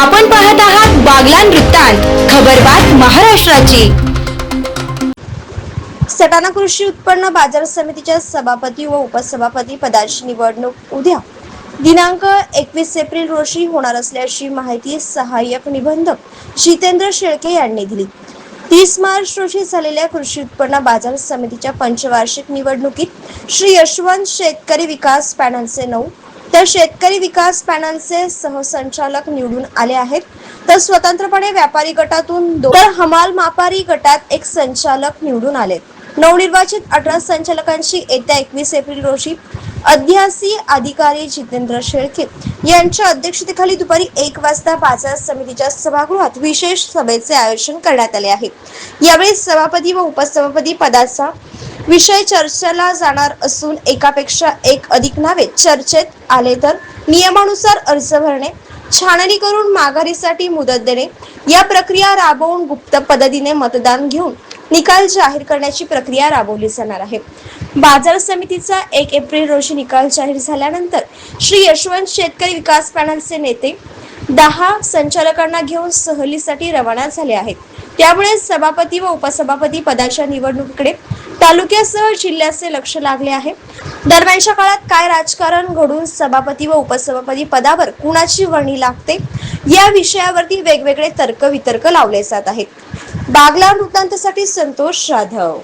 आपण पाहत आहात बागलान वृत्तांत खबरबात महाराष्ट्राची. सटाणा कृषी उत्पन्न बाजार समितीच्या सभापती व उपसभापती पदाची निवडणूक उद्या. दिनांक एकवीस एप्रिल रोजी होणार असल्याची माहिती सहाय्यक निबंधक जितेंद्र शेळके यांनी दिली. तीस मार्च रोजी झालेल्या कृषी उत्पन्न बाजार समितीच्या पंचवार्षिक निवडणुकीत श्री यशवंत शेतकरी विकास पॅनलचे नऊ तर शेतकरी विकास पॅनलचे सहसंचालक निवडून आले आहेत. तर स्वतंत्रपणे व्यापारी गटातून दोन तर हमाल मापारी गटात एक संचालक निवडून आले. नवनिर्वाचित अठरा संचालकांची येत्या एकवीस एप्रिल रोजी अध्यासी अधिकारी जितेंद्र शेळके यांच्या अध्यक्षतेखाली दुपारी एक वाजता बाजार समितीच्या सभागृहात विशेष सभेचे आयोजन करण्यात आले आहे. यावेळी सभापती व उपसभापती पदाचा विषय चर्चेला जाणार असून एकापेक्षा एक अधिक नावे चर्चेत आले तर नियमानुसार अर्ज भरणे छाननी करून माघारीसाठी मुदत देणे या प्रक्रिया राबवून गुप्त पद्धतीने मतदान घेऊन निकाल जाहीर करण्याची प्रक्रिया राबवली जाणार आहे. बाजार समितीचा एक एप्रिल रोजी निकाल जाहीर झाल्यानंतर श्री यशवंत शेतकरी विकास पॅनलचे नेते दहा संचालकांना घेऊन सहलीसाठी रवाना झाले आहेत. त्यामुळे सभापती व उपसभापती पदाच्या निवडणुकीकडे तालुक्यासह जिल्ह्याचे लक्ष लागले आहे. दरम्यानच्या काळात काय राजकारण घडून सभापती व उपसभापती पदावर कुणाची वर्णी लागते? या विषयावरती वेगवेगळे तर्क वितर्क लावले जात आहेत. बागला वृत्तांतसाठी संतोष जाधव.